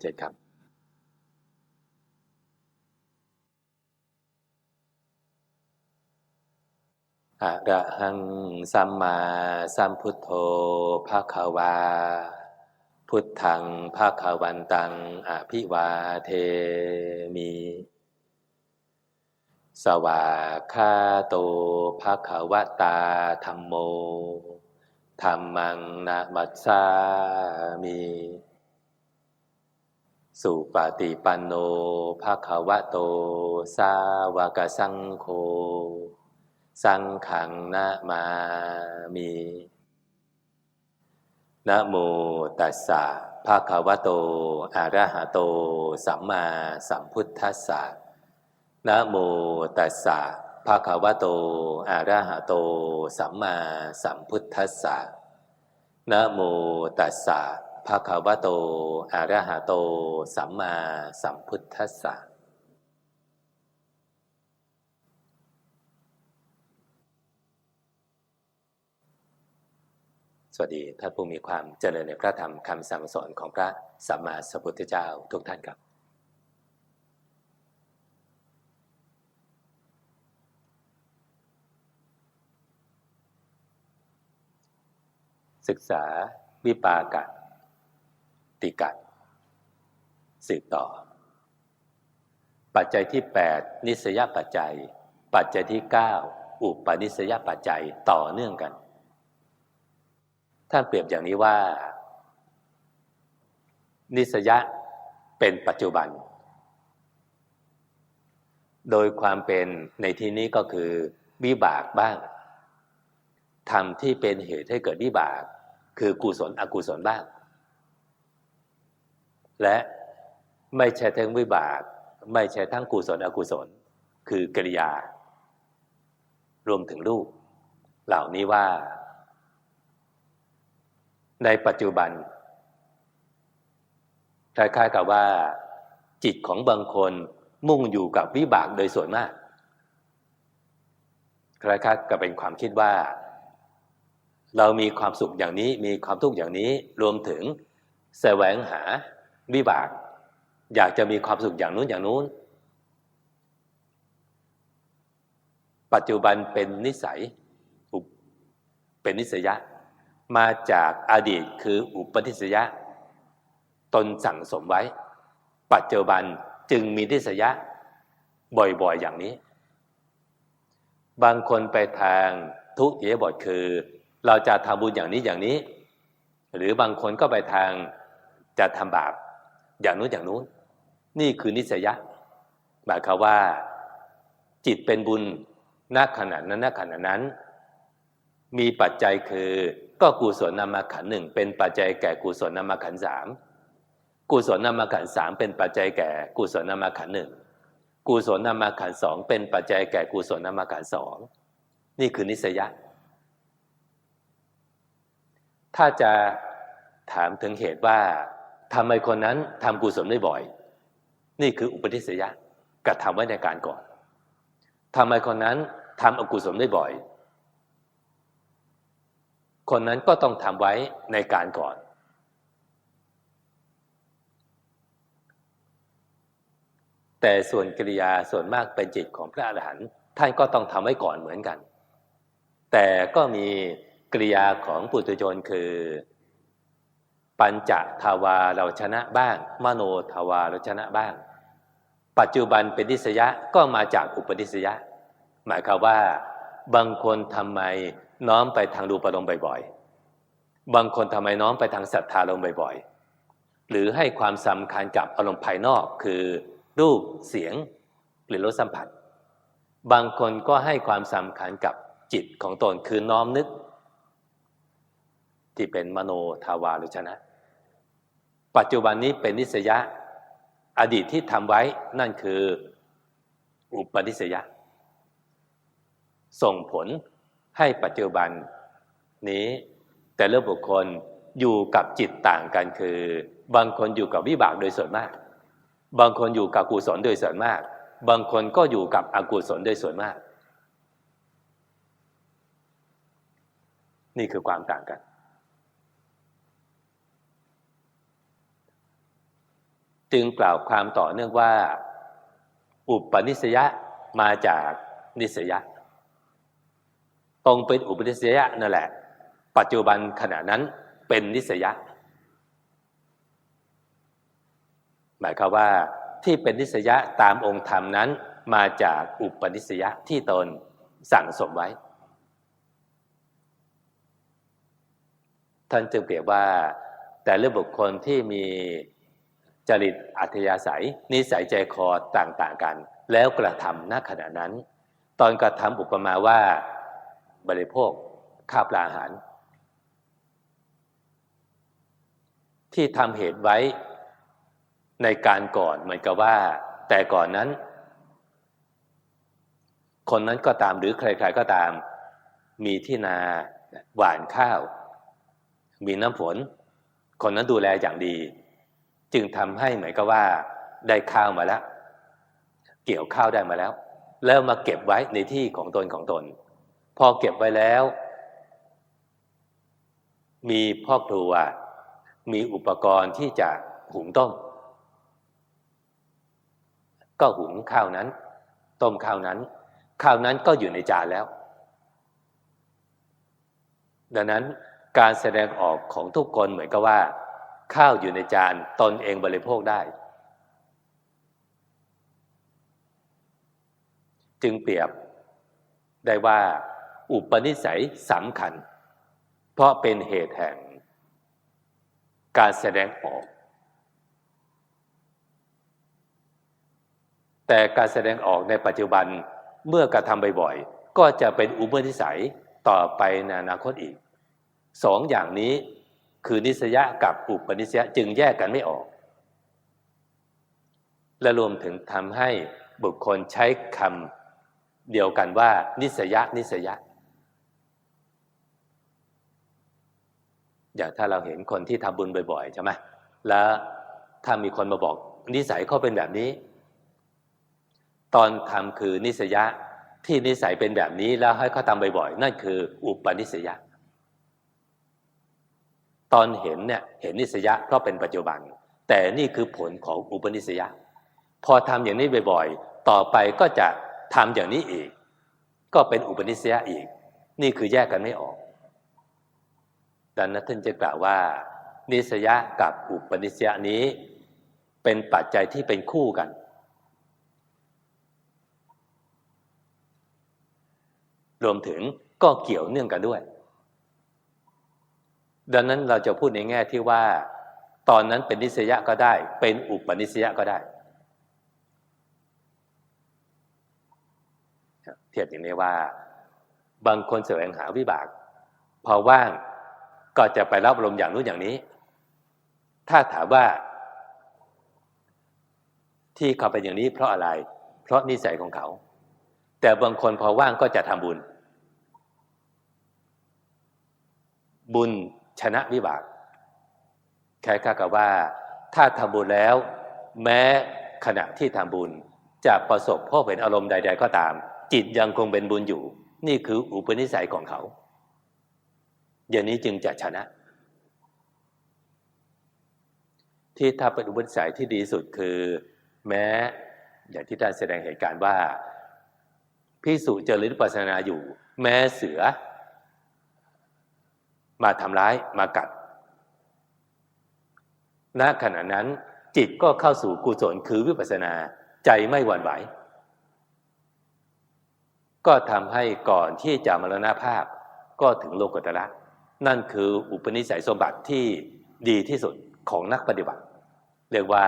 เรียนเชิญครับอะระหังสัมมาสัมพุทโธภะคะวา พุทธังภะคะวันตังอภิวาเทมิสวาคาโตภะคะวตาธรรมโมธรรมังนะมัสสามิ สุปฏิปันโนภะคะวะโต สาวกสังโฆ สังขังนะมามินะโมตัสสะภะคะวะโต อะระหะโต สัมมาสัมพุทธัสสะนะโมตัสสะภะคะวะโต อะระหะโต สัมมาสัมพุทธัสสะนะโมตัสสะ ภะคะวะโตอะระหะโต สัมมาสัมพุทธัสสะสวัสดีท่านผู้มีความเจริญในพระธรรมคำสั่งสอนของพระสัมมาสัมพุทธเจ้าทุกท่านครับ ศึกษาวิปากะ ติกะสืบต่อ ปัจจัยที่ 8 นิสยปัจจัย ปัจจัยที่ 9 อุปนิสยปัจจัยต่อเนื่องกัน ท่านเปรียบอย่างนี้ว่า นิสยะเป็นปัจจุบัน โดยความเป็นในที่นี้ก็คือวิบากบ้างธรรมที่เป็นเหตุให้เกิดวิบาก คือกุศลอกุศลบ้าง และไม่ใช่ทั้งวิบาก ไม่ใช่ทั้งกุศลอกุศล คือกริยา รวมถึงรูป เหล่านี้ว่า ในปัจจุบันคล้ายๆกับว่า จิตของบางคนมุ่งอยู่กับวิบากโดยส่วนมากคล้ายๆกับเป็นความคิดว่า เรามีความสุขอย่างนี้มีความทุกข์อย่างนี้รวมถึงแสวงหา วิบาก อยากจะมีความสุขอย่างนู้นอย่างนู้น ปัจจุบันเป็นนิสัยเป็นนิสยะ มาจากอดีตคืออุปนิสยะ ตนสั่งสมไว้ ปัจจุบันจึงมีนิสยะ บ่อยๆอย่างนี้ บางคนไปทางทุกเยบทคือ เราจะทำบุญอย่างนี้อย่างนี้ หรือบางคนก็ไปทางจะทำบาป อย่างนู้นอย่างนู้น นี่คือนิสยะ หมายความว่า จิตเป็นบุญณขณะนั้นณขณะนั้น มีปัจจัยคือก็กุศลนามขันหนึ่งเป็นปัจจัยแก่กุศลนามขันสามกุศลนามขันสามเป็นปัจจัยแก่กุศลนามขันหนึ่งกุศลนามขันสองเป็นปัจจัยแก่กุศลนามขันสองนี่คือนิสยะ ถ้าจะถามถึงเหตุว่า ทำไมคนนั้นทำกุศลได้บ่อย นี่คืออุปนิสัยะกระทำไว้ในการก่อนทำไมคนนั้นทำอกุศลได้บ่อย คนนั้นก็ต้องทำไว้ในการก่อน แต่ส่วนกิริยาส่วนมากเป็นจิตของพระอรหันต์ท่านก็ต้องทำไว้ก่อนเหมือนกัน แต่ก็มีกิริยาของปุถุชนคือ ปัญจทวาเราชนะบ้าง มโนทวาเราชนะบ้าง ปัจจุบันเป็นนิสยะก็มาจากอุปนิสยะ หมายความว่า บางคนทำไมน้อมไปทางรูปอารมณ์บ่อยๆ บางคนทำไมน้อมไปทางศรัทธาอารมบ่อยๆ หรือให้ความสำคัญกับอารมณ์ภายนอกคือรูปเสียงหรือรสสัมผัส บางคนก็ให้ความสำคัญกับจิตของตนคือน้อมนึก ที่เป็นมโนทาวารุชนะ ปัจจุบันนี้เป็นนิสยะ อดีตที่ทำไว้นั่นคืออุปนิสยะ ส่งผลให้ปัจจุบันนี้แต่ละบุคคลอยู่กับจิตต่างกันคือ บางคนอยู่กับวิบากโดยส่วนมาก บางคนอยู่กับกุศลโดยส่วนมาก บางคนก็อยู่กับอกุศลโดยส่วนมาก นี่คือความต่างกัน จึงกล่าวความต่อเนื่องว่า อุปนิสยะมาจากนิสยะ ตรงเป็นอุปนิสยะนั่นแหละ ปัจจุบันขณะนั้นเป็นนิสยะ หมายความว่าที่เป็นนิสยะตามองค์ธรรมนั้นมาจากอุปนิสยะที่ตนสั่งสมไว้ ท่านจึงเปรียบว่าแต่ละบุคคลที่มี จริตอัธยาศัย นิสัยใจคอต่างๆกัน แล้วกระทำณขณะนั้น ตอนกระทำอุปมาว่าบริโภคข้าวปลาอาหาร ที่ทำเหตุไว้ในการก่อนเหมือนกับว่า แต่ก่อนนั้น คนนั้นก็ตามหรือใครๆก็ตาม มีที่นาหว่านข้าว มีน้ำฝนคนนั้นดูแลอย่างดี จึงทำให้เหมือนกับว่าได้ข้าวมาแล้ว เกี่ยวข้าวได้มาแล้ว แล้วมาเก็บไว้ในที่ของตนของตน พอเก็บไว้แล้ว มีพ่อครัว มีอุปกรณ์ที่จะหุงต้ม ก็หุงข้าวนั้น ต้มข้าวนั้น ข้าวนั้นก็อยู่ในจานแล้ว ดังนั้นการแสดงออกของทุกคนเหมือนกับว่า ข้าวอยู่ในจานตนเองบริโภคได้ จึงเปรียบได้ว่า อุปนิสัยสำคัญ เพราะเป็นเหตุแห่ง การแสดงออก แต่การแสดงออกในปัจจุบันเมื่อกระทำบ่อยๆก็จะเป็นอุปนิสัยต่อไปในอนาคตอีกสองอย่างนี้ คือนิสยะกับอุปนิสยะจึงแยกกันไม่ออก และรวมถึงทำให้บุคคลใช้คำเดียวกันว่า นิสยะนิสยะ อย่างถ้าเราเห็นคนที่ทำบุญบ่อยๆใช่ไหมแล้วถ้ามีคนมาบอก นิสัยเขาเป็นแบบนี้ ตอนทำคือนิสยะที่นิสัยเป็นแบบนี้แล้วให้เขาทำบ่อยๆ นั่นคือ อุปนิสยะ ตอนเห็นเนี่ยเห็นนิสยะเพราะเป็นปัจจุบัน แต่นี่คือผลของอุปนิสยะ พอทำอย่างนี้บ่อยๆ ต่อไปก็จะทำอย่างนี้อีก ก็เป็นอุปนิสยะอีก นี่คือแยกกันไม่ออกดังนั้นท่านจะกล่าวว่า นิสยะกับอุปนิสยะนี้ เป็นปัจจัยที่เป็นคู่กันรวมถึงก็เกี่ยวเนื่องกันด้วย ดังนั้นเราจะพูดในแง่ที่ว่า ตอนนั้นเป็นนิสยะก็ได้ เป็นอุปนิสยะก็ได้เทียบอย่างนี้ว่า บางคนแสวงหาวิบาก พอว่างก็จะไปรับลมอย่างนู้นอย่างนี้ ถ้าถามว่า ที่เขาเป็นอย่างนี้เพราะอะไร เพราะนิสัยของเขา แต่บางคนพอว่างก็จะทำบุญ บุญ ชนะวิบากแค่ข้ากับว่า ถ้าทำบุญแล้ว แม้ขณะที่ทำบุญ จะประสบพบเห็นอารมณ์ใด ๆ ก็ตาม จิตยังคงเป็นบุญอยู่ นี่คืออุปนิสัยของเขา อย่างนี้จึงจะชนะ ที่ถ้าเป็นอุปนิสัยที่ดีสุดคือ แม้อย่างที่ท่านแสดงเหตุการณ์ว่าพิสุเจริญปัสนาอยู่ แม้เสือ มาทำร้ายมากัดณขณะนั้นจิตก็เข้าสู่กุศลคือวิปัสนาใจไม่หวั่นไหว ก็ทำให้ก่อนที่จะมรณภาพก็ถึงโลกุตระนั่นคืออุปนิสัยสมบัติที่ดีที่สุดของนักปฏิบัติ เรียกว่า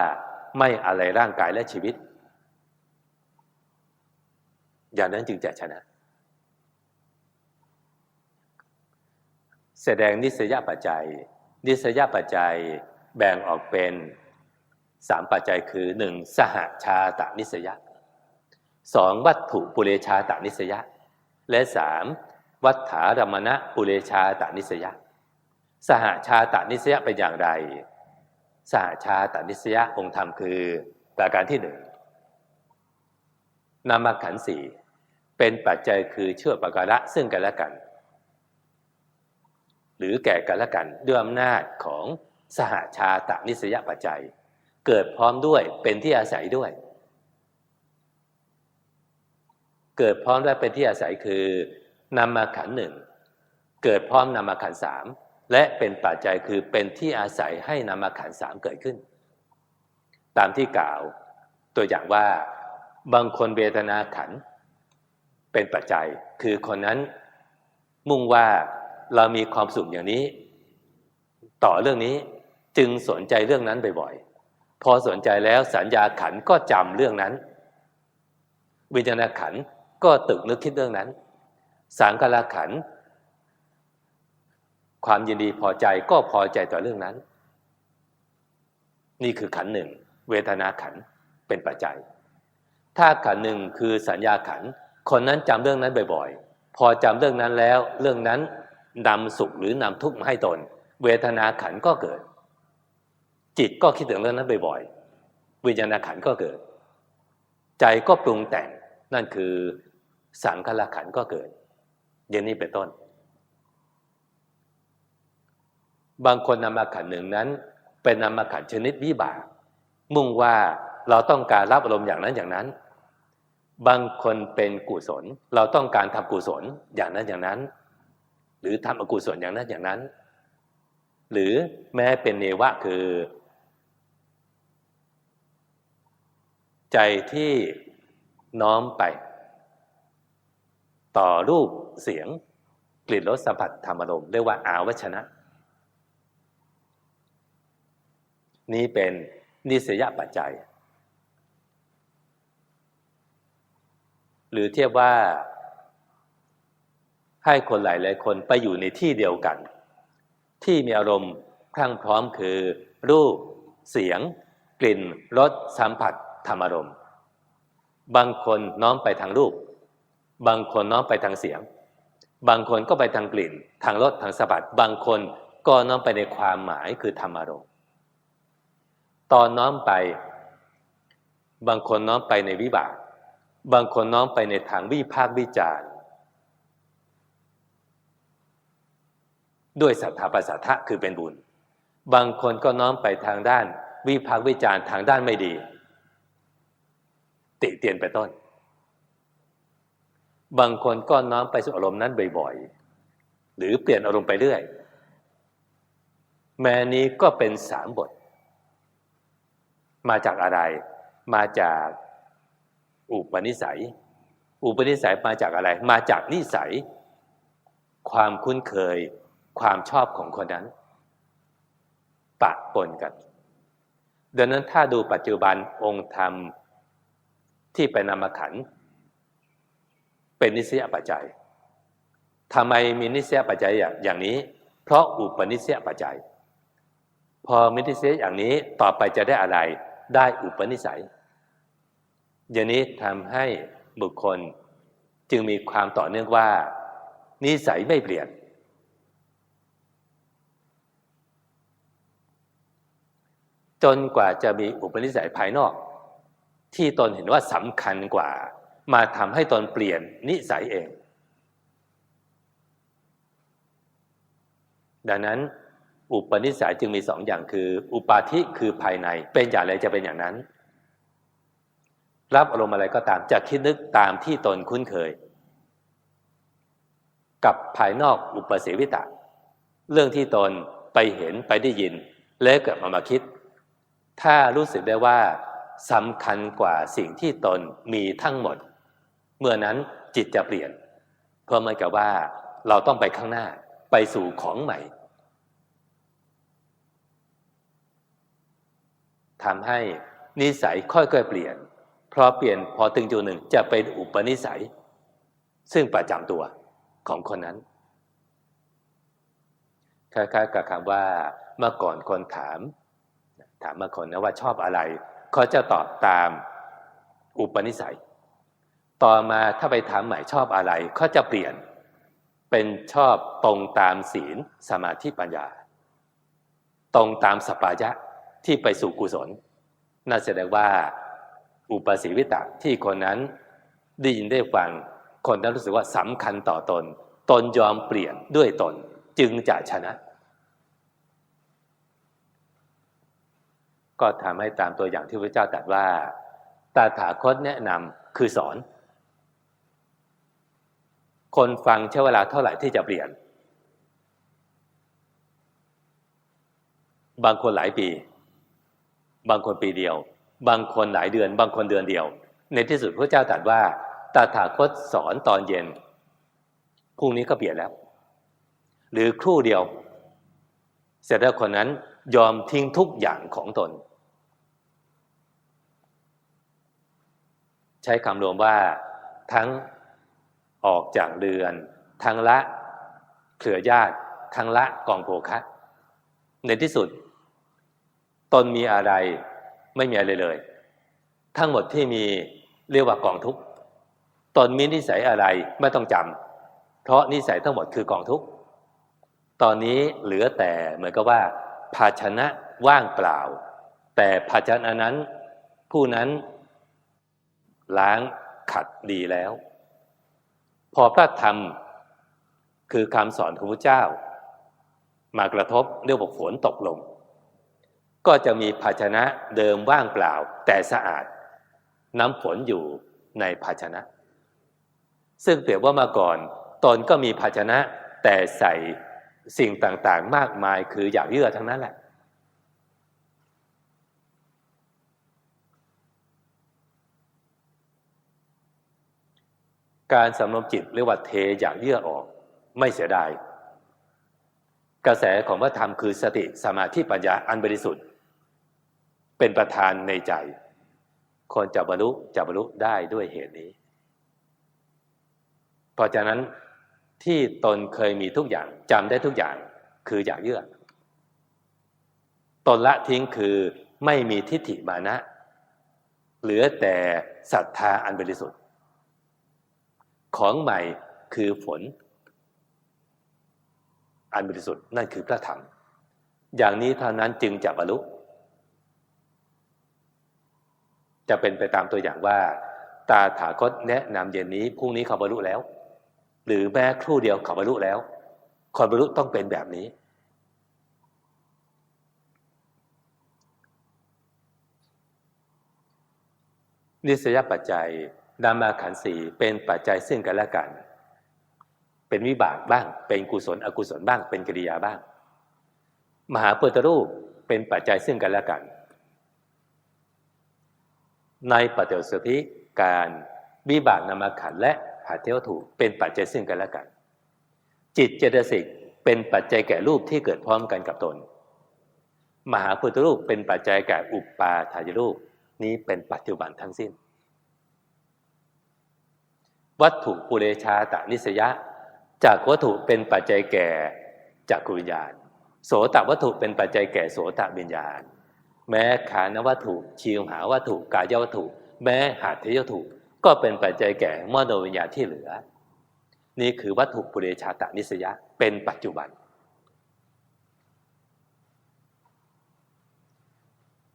ไม่อะไรร่างกายและชีวิต อย่างนั้นจึงจะชนะ แสดงนิสยปัจจัย นิสยปัจจัยแบ่งออกเป็นสามปัจจัยคือหนึ่งสหชาตานิสยะสองวัตถุปุเรชาตานิสยะ และสามวัฏฐารมณะปุเรชาตานิสยะ สหชาตานิสยะเป็นอย่างไร สหชาตานิสยะองค์ธรรมคือประการที่หนึ่งนามขันสี่เป็นปัจจัยคือเชื่อประการะซึ่งกันและกัน หรือแก่กันและกันด้วยอำนาจของสหชาตานิสยปัจจัย เกิดพร้อมด้วยเป็นที่อาศัยด้วย เกิดพร้อมและเป็นที่อาศัยคือนำมาขันหนึ่งเกิดพร้อมนำมาขันสามและเป็นปัจจัยคือเป็นที่อาศัยให้นำมาขันสามเกิดขึ้น ตามที่กล่าวตัวอย่างว่าบางคนเวทนาขันเป็นปัจจัย คือคนนั้นมุ่งว่า เรามีความสุขอย่างนี้ ต่อเรื่องนี้จึงสนใจเรื่องนั้นบ่อยๆ พอสนใจแล้วสัญญาขันก็จำเรื่องนั้น วิญญาณขันก็ตึกนึกคิดเรื่องนั้น สังขารขัน ความยินดีพอใจก็พอใจต่อเรื่องนั้น นี่คือขันหนึ่ง เวทนาขันเป็นปัจจัย ถ้าขันหนึ่งคือสัญญาขัน คนนั้นจำเรื่องนั้นบ่อยๆ พอจำเรื่องนั้นแล้ว เรื่องนั้น นำสุขหรือนำทุกข์มาให้ตน เวทนาขันก็เกิด จิตก็คิดถึงเรื่องนั้นบ่อยๆวิญญาณขันก็เกิด ใจก็ปรุงแต่งนั่นคือสังขารขันก็เกิดอย่างนี้เป็นต้น บางคนนำมาขันหนึ่งนั้น เป็นนำมาขันชนิดวิบาก มุ่งว่าเราต้องการรับอารมณ์อย่างนั้นอย่างนั้น บางคนเป็นกุศล เราต้องการทำกุศลอย่างนั้นอย่างนั้น หรือทำอกุศลอย่างนั้นอย่างนั้น หรือแม้เป็นเนวะคือ ใจที่น้อมไป ต่อรูปเสียง กลิ่นรสสัมผัสธรรมารมเรียกว่าอาวชนะ นี้เป็นนิสยปัจจัย หรือเทียบว่า ให้คนหลายหลายคนไปอยู่ในที่เดียวกัน ที่มีอารมณ์พรั่งพร้อมคือ รูป เสียง กลิ่นรสสัมผัสธรรมอารมณ์ บางคนน้อมไปทางรูป บางคนน้อมไปทางเสียง บางคนก็ไปทางกลิ่น ทางรสทางสัมผัสบางคนก็น้อมไปในความหมายคือธรรมอารมณ์ ตอนน้อมไป บางคนน้อมไปในวิบาก บางคนน้อมไปในทางวิพากษ์วิจารณ์ ด้วยสัทธาปัสสัทธะคือเป็นบุญ บางคนก็น้อมไปทางด้าน วิพากษ์วิจารณ์ทางด้านไม่ดี ติเตียนไปต้น บางคนก็น้อมไปสู่อารมณ์นั้นบ่อยๆ หรือเปลี่ยนอารมณ์ไปเรื่อย แม้นี้ก็เป็นสามบท มาจากอะไร มาจากอุปนิสัย อุปนิสัยมาจากอะไร มาจากนิสัย ความคุ้นเคย ความชอบของคนนั้น ปะปนกัน ดังนั้นถ้าดูปัจจุบันองค์ธรรมที่เป็นนามขัน เป็นนิสัยปัจจัยทำไมมีนิสัยปัจจัยอย่างนี้ เพราะอุปนิสัยปัจจัย พอมินิสัยอย่างนี้ต่อไปจะได้อะไร ได้อุปนิสัยอย่างนี้ทำให้บุคคลจึงมีความต่อเนื่องว่า นิสัยไม่เปลี่ยน จนกว่าจะมีอุปนิสัยภายนอก ที่ตนเห็นว่าสำคัญกว่า มาทำให้ตนเปลี่ยนนิสัยเอง ดังนั้นอุปนิสัยจึงมีสองอย่างคือ อุปาทิคือภายในเป็นอย่างไรจะเป็นอย่างนั้น รับอารมณ์อะไรก็ตามจะคิดนึกตามที่ตนคุ้นเคย กับภายนอกอุปเสวิตะ เรื่องที่ตนไปเห็นไปได้ยิน แล้วเกิดมามาคิด ถ้ารู้สึกได้ว่าสำคัญกว่าสิ่งที่ตนมีทั้งหมด เมื่อนั้นจิตจะเปลี่ยน เพราะหมันกับว่าเราต้องไปข้างหน้าไปสู่ของใหม่ทำให้นิสัยค่อยๆเปลี่ยน เพอเปลี่ยนพอถึงจุดหนึ่งจะเป็นอุปนิสัย ซึ่งประจำตัวของคนนั้นคล้ายๆกับคำว่าเมื่อก่อนคนถาม ถามมาคนนะว่าชอบอะไรเขาจะตอบตามอุปนิสัย ต่อมาถ้าไปถามใหม่ชอบอะไรเขาจะเปลี่ยน เป็นชอบตรงตามศีลสมาธิปัญญา ตรงตามสปายะที่ไปสู่กุศลน่าแสดงว่าอุปสีวิตะที่คนนั้นได้ยินได้ฟังคนนั้นรู้สึกว่าสำคัญต่อตน ตนยอมเปลี่ยนด้วยตนจึงจะชนะ ก็ทำให้ตามตัวอย่างที่พระเจ้าตรัสว่าตาถาคตแนะนำคือสอน คนฟังใช้เวลาเท่าไหร่ที่จะเปลี่ยน บางคนหลายปี บางคนปีเดียว บางคนหลายเดือน บางคนเดือนเดียว ในที่สุดพระเจ้าตรัสว่าตาถาคตสอนตอนเย็นพรุ่งนี้ก็เปลี่ยนแล้ว หรือครู่เดียว เสร็จแล้วคนนั้นยอมทิ้งทุกอย่างของตน ใช้คำรวมว่าทั้งออกจากเรือน ทั้งละเครือญาติทั้งละกองโภคะในที่สุด ตนมีอะไรไม่มีอะไรเลย ทั้งหมดที่มีเรียกว่ากองทุกตนมีนิสัยอะไรไม่ต้องจำเพราะนิสัยทั้งหมดคือกองทุกตอนนี้เหลือแต่เหมือนกับว่า ภาชนะว่างเปล่า แต่ภาชนะนั้นผู้นั้น ล้างขัดดีแล้ว พอพระธรรมคือคำสอนของพระเจ้า มากระทบเรียกว่าฝนตกลง ก็จะมีภาชนะเดิมว่างเปล่า แต่สะอาด น้ำฝนอยู่ในภาชนะ ซึ่งเปรียบว่ามาก่อนตนก็มีภาชนะแต่ใส่สิ่งต่างๆ มากมายคืออยากเยื่อทั้งนั้นแหละ การสำรวมจิตเรียกว่าเทอยากเยื่อออกไม่เสียดาย กระแสของพระธรรมคือสติสมาธิปัญญาอันบริสุทธิ์ เป็นประธานในใจ คนจะบรรลุจะบรรลุได้ด้วยเหตุนี้ เพราะฉะนั้นที่ตนเคยมีทุกอย่างจำได้ทุกอย่างคืออยากเยื่อ ตนละทิ้งคือไม่มีทิฏฐิมานะ เหลือแต่ศรัทธาอันบริสุทธิ์ ของใหม่คือฝน อันบริสุทธิ์นั่นคือพระธรรม อย่างนี้เท่านั้นจึงจะบรรลุจะเป็นไปตามตัวอย่างว่า ตาถาคตแนะนำเย็นนี้พรุ่งนี้เขาบรรลุแล้ว หรือแม้ครู่เดียวเขาบรรลุแล้วคนบรรลุต้องเป็นแบบนี้ นิสยปัจจัย นามาขันสีเป็นปัจจัยซึ่งกันและกัน เป็นวิบากบ้าง เป็นกุศลอกุศลบ้าง เป็นกิริยาบ้าง มหาพุทธรูปเป็นปัจจัยซึ่งกันและกัน ในปฏิสธิการวิบากนามาขันและหาเทวถูเป็นปัจจัยซึ่งกันและกัน จิตเจตสิกเป็นปัจจัยแก่รูปที่เกิดพร้อมกันกับตน มหาพุทธรูปเป็นปัจจัยแก่อุปาทายรูปนี้เป็นปัจจุบันทั้งสิ้น วัตถุปุเรชาตานิสยะ จากวัตถุเป็นปัจจัยแก่จักรวิญญาณ โสตวัตถุเป็นปัจจัยแก่โสตวิญญาณ แม้ขานวัตถุชิวหาวัตถุกายวัตถุ แม้หาเทยวัตถุก็เป็นปัจจัยแก่มโนวิญญาณที่เหลือ นี่คือวัตถุปุเรชาตานิสยะเป็นปัจจุบัน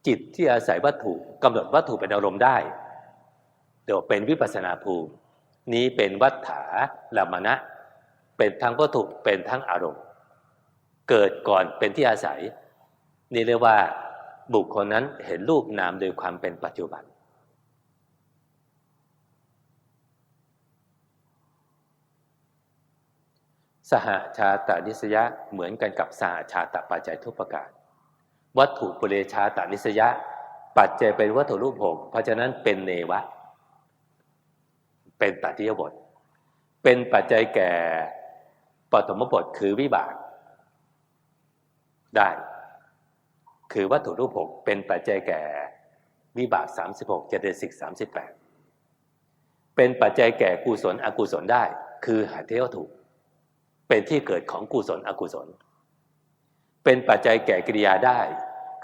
จิตที่อาศัยวัตถุกำหนดวัตถุเป็นอารมณ์ได้เดี๋ยวเป็นวิปัสนาภูมิ นี้เป็นวัฏฐาลามณะ เป็นทั้งวัตถุเป็นทั้งอารมณ์ เกิดก่อนเป็นที่อาศัย นี่เรียกว่าบุคคลนั้นเห็นรูปนามโดยความเป็นปัจจุบัน สหาชาตานิสยะเหมือนกันกับสหาชาตปัจจัยทุกประการ วัตถุปุเรชาตานิสยะ ปัจจัยเป็นวัตถุรูปหกเพราะฉะนั้นเป็นเนวะ เป็นตัดยบท เป็นปัจจัยแก่ปฐมบทคือวิบาก ได้ คือวัตถุรูปหกเป็นปัจจัยแก่วิบาก 36เจตสิก38 เป็นปัจจัยแก่กุศลอกุศลได้ คือหาเทวถุเป็นที่เกิดของกุศลอกุศล เป็นปัจจัยแก่กิริยาได้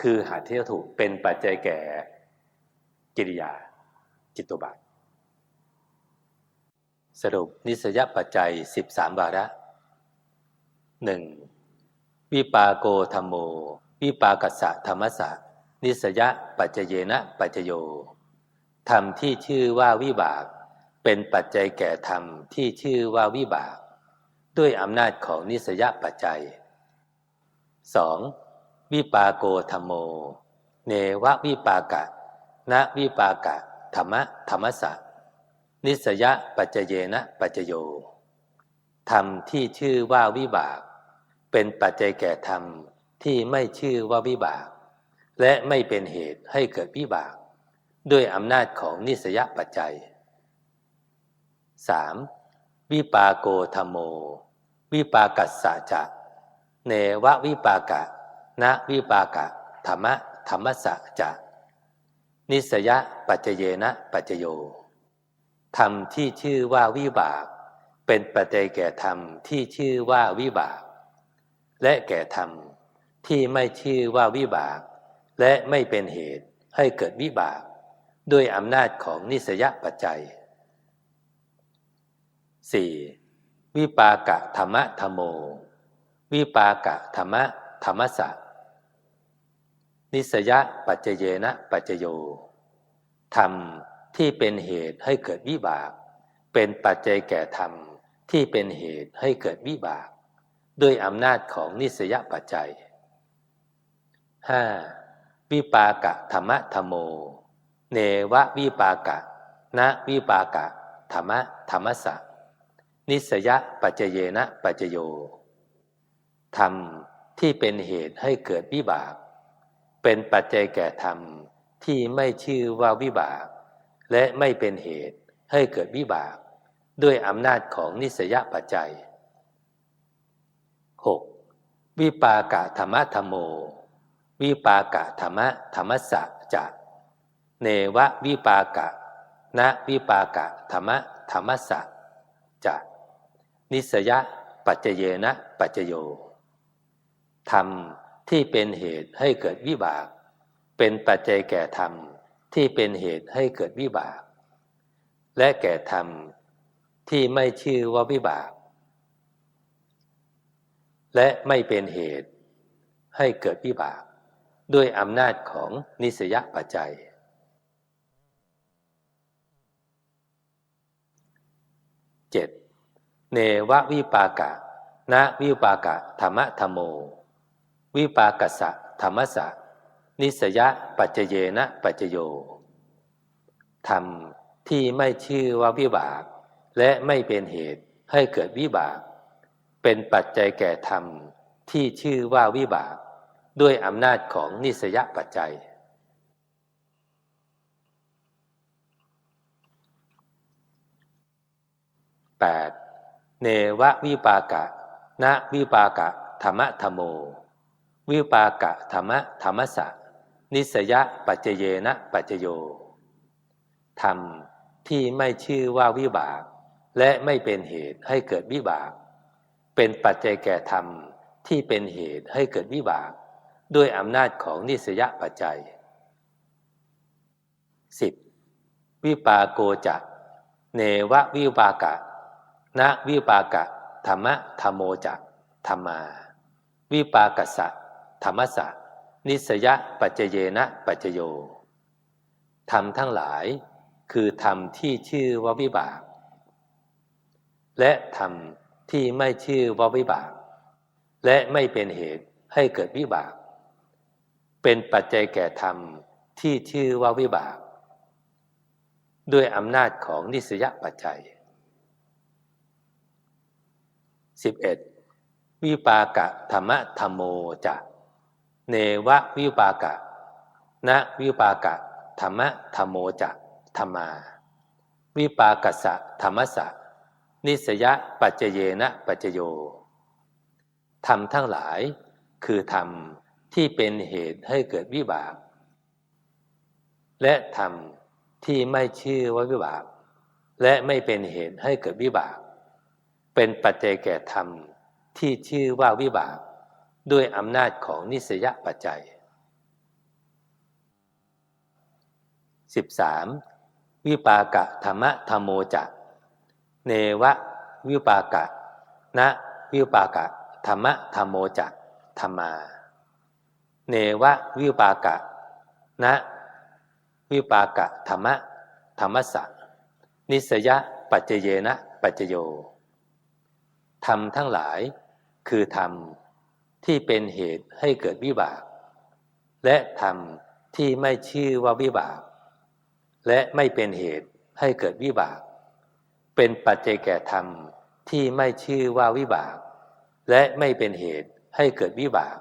คือหาเทวถุเป็นปัจจัยแก่กิริยาจิตตบาท สรุปนิสยปัจจัย 13 วาระหนึ่งวิปาโกธรรมโม วิปากัสสะธรรมสะ นิสยปัจเจเยนะปัจจโยธรรมที่ชื่อว่าวิบาก เป็นปัจจัยแก่ธรรมที่ชื่อว่าวิบาก ด้วยอำนาจของนิสยปัจจัย 2. วิปาโกธรรมโม เนววิปากะ ณวิปากะ ธรรมะธรรมสะ นิสยปัจเจเยนะปัจจโยธรรมที่ชื่อว่าวิบาก เป็นปัจจัยแก่ธรรมที่ไม่ชื่อว่าวิบาก และไม่เป็นเหตุให้เกิดวิบาก ด้วยอำนาจของนิสยปัจจัย 3. วิปากโกธรรมโม วิปากัสสะจะ เนววิปากะณวิปากะธรรมะธรรมสะจะ นิสยปัจเจเยนะปัจโย ธรรมที่ชื่อว่าวิบาก เป็นปัจจัยแก่ธรรมที่ชื่อว่าวิบาก และแก่ธรรมที่ไม่ชื่อว่าวิบาก และไม่เป็นเหตุให้เกิดวิบาก ด้วยอำนาจของนิสยปัจจัย 4. วิปากะธรรมะธรรมโม วิปากะธรรมะธรรมสะนิสยปัจเจเยนะปัจจโยธรรม ที่เป็นเหตุให้เกิดวิบาก เป็นปัจจัยแก่ธรรมที่เป็นเหตุให้เกิดวิบาก ด้วยอำนาจของนิสยปัจจัย 5. วิปากะธรรมะธรรมโม เนวะวิปากะณวิปากะธรรมะธรรมสะ นิสยปัจเจเยนะปัจจโย ธรรมที่เป็นเหตุให้เกิดวิบาก เป็นปัจจัยแก่ธรรมที่ไม่ชื่อว่าวิบาก และไม่เป็นเหตุให้เกิดวิบาก ด้วยอำนาจของนิสยปัจจัย 6. วิปากะธรรมะธรรมโม วิปากะธรรมะธรรมสะจะเนวะวิปากะณวิปากะธรรมะธรรมสะจะนิสยปัจเจเยนะปัจจโยธรรมที่เป็นเหตุให้เกิดวิบาก เป็นปัจจัยแก่ธรรม ที่เป็นเหตุให้เกิดวิบาก และแก่ธรรมที่ไม่ชื่อว่าวิบาก และไม่เป็นเหตุให้เกิดวิบาก ด้วยอำนาจของนิสยปัจจัย 7. เนววิปากะณวิปากะธรรมะธรรมโม วิปากัสสะธรรมสะ นิสยปัจเจเยนะปัจโยธรรมที่ไม่ชื่อว่าวิบาก และไม่เป็นเหตุให้เกิดวิบาก เป็นปัจจัยแก่ธรรมที่ชื่อว่าวิบาก ด้วยอำนาจของนิสยปัจจัย 8. เนววิปากะณวิปากะธรรมะธรรมโม วิปากะธรรมะธรรมสะ นิสยปัจเจเยนะปัจโยธรรมที่ไม่ชื่อว่าวิบาก และไม่เป็นเหตุให้เกิดวิบาก เป็นปัจจัยแก่ธรรมที่เป็นเหตุให้เกิดวิบาก ด้วยอำนาจของนิสยปัจจัย 10. วิปาโกจะเนววิปากะณวิปากะธรรมะธรรมโมจักธรรมา วิปากัสสะธรรมสะ นิสยปัจเจเยนะปัจจโยธรรมทั้งหลายคือธรรมที่ชื่อว่าวิบาก และธรรมที่ไม่ชื่อว่าวิบาก และไม่เป็นเหตุให้เกิดวิบาก เป็นปัจจัยแก่ธรรมที่ชื่อว่าวิบาก ด้วยอำนาจของนิสยปัจจัย 11. วิปากะธรรมะธรรมโมจะ เนวะวิปากะณวิปากะธรรมะธรรมโมจะธรรมา วิปากัสสะธรรมสะ นิสยะปัจเจเยนะปัจจโยธรรมทั้งหลายคือธรรมที่เป็นเหตุให้เกิดวิบาก และธรรมที่ไม่ชื่อว่าวิบาก และไม่เป็นเหตุให้เกิดวิบาก เป็นปัจจัยแก่ธรรมที่ชื่อว่าวิบาก ด้วยอำนาจของนิสยปัจจัย 13. วิปากะธรรมะธรรมโมจะเนวะวิปากะณวิปากะธรรมะธรรมโมจะธรรมา เนวะวิปากะณวิปากะธรรมะธรรมสะนิสยปัจเจเยนะปัจจโยธรรมทั้งหลายคือธรรม ที่เป็นเหตุให้เกิดวิบาก และธรรมที่ไม่ชื่อว่าวิบาก และไม่เป็นเหตุให้เกิดวิบาก เป็นปัจจัยแก่ธรรมที่ไม่ชื่อว่าวิบาก และไม่เป็นเหตุให้เกิดวิบาก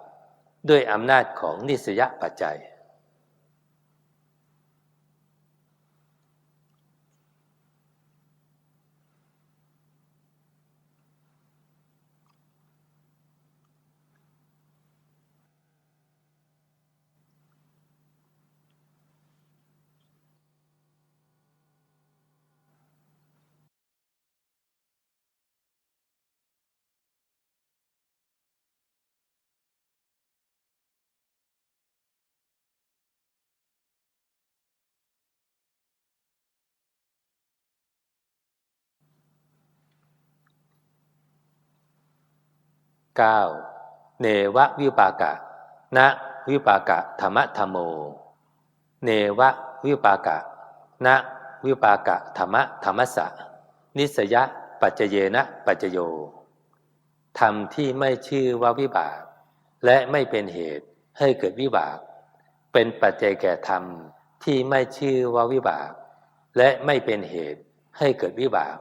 ด้วยอำนาจของนิสยปัจจัย 9. เนวะวิปากะณวิปากะธรรมธรรมโม เนวะวิปากะณวิปากะธรรมธรรมสะ นิสยะปัจเจเยนะปัจจโยธรรมที่ไม่ชื่อว่าวิบาก และไม่เป็นเหตุให้เกิดวิบาก เป็นปัจจัยแก่ธรรมที่ไม่ชื่อว่าวิบาก และไม่เป็นเหตุให้เกิดวิบาก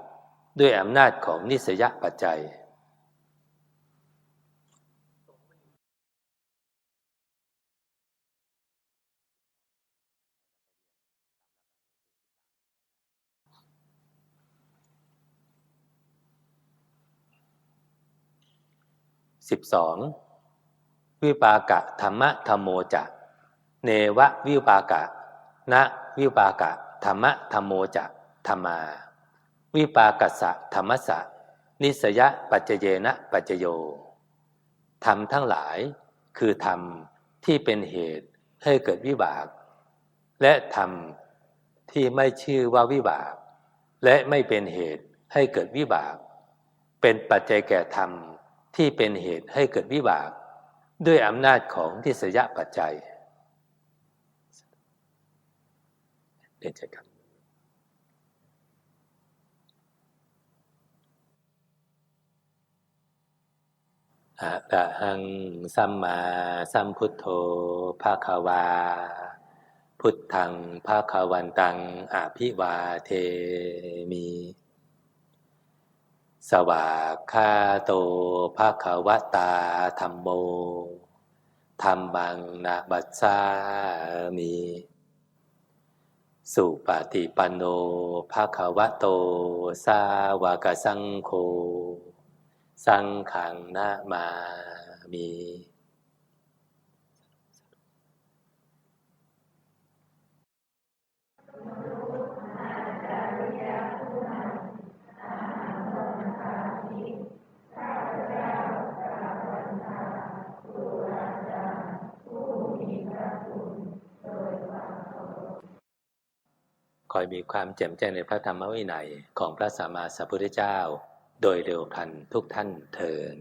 ด้วยอำนาจของนิสยปัจจัย สิบสองวิปากะธรรมะธรรมโมจะเนวะวิปากะณวิปากะธรรมะธรรมโมจะธรรมา วิปากัสสะธรรมสะ นิสยะปัจเจเนะปัจจโยธรรมทั้งหลายคือธรรมที่เป็นเหตุให้เกิดวิบาก และธรรมที่ไม่ชื่อว่าวิบาก และไม่เป็นเหตุให้เกิดวิบาก เป็นปัจจัยแก่ธรรม ที่เป็นเหตุให้เกิดวิบาก ด้วยอำนาจของทิสยปัจจัยเรียนเชิญครับอะระหังสัมมาสัมพุทโธภาควา พุทธังภาควันตังอภิวาเทมิ สวากขาโตภาควตาธรรมโมธรรมังนาบัสสามีสุปฏิปันโนภาควโต สาวกสังโฆ สังขังนามามี คอยมีความแจ่มแจ้งในพระธรรมวินัยของพระสัมมาสัมพุทธเจ้า โดยเร็วพันทุกท่านเทิน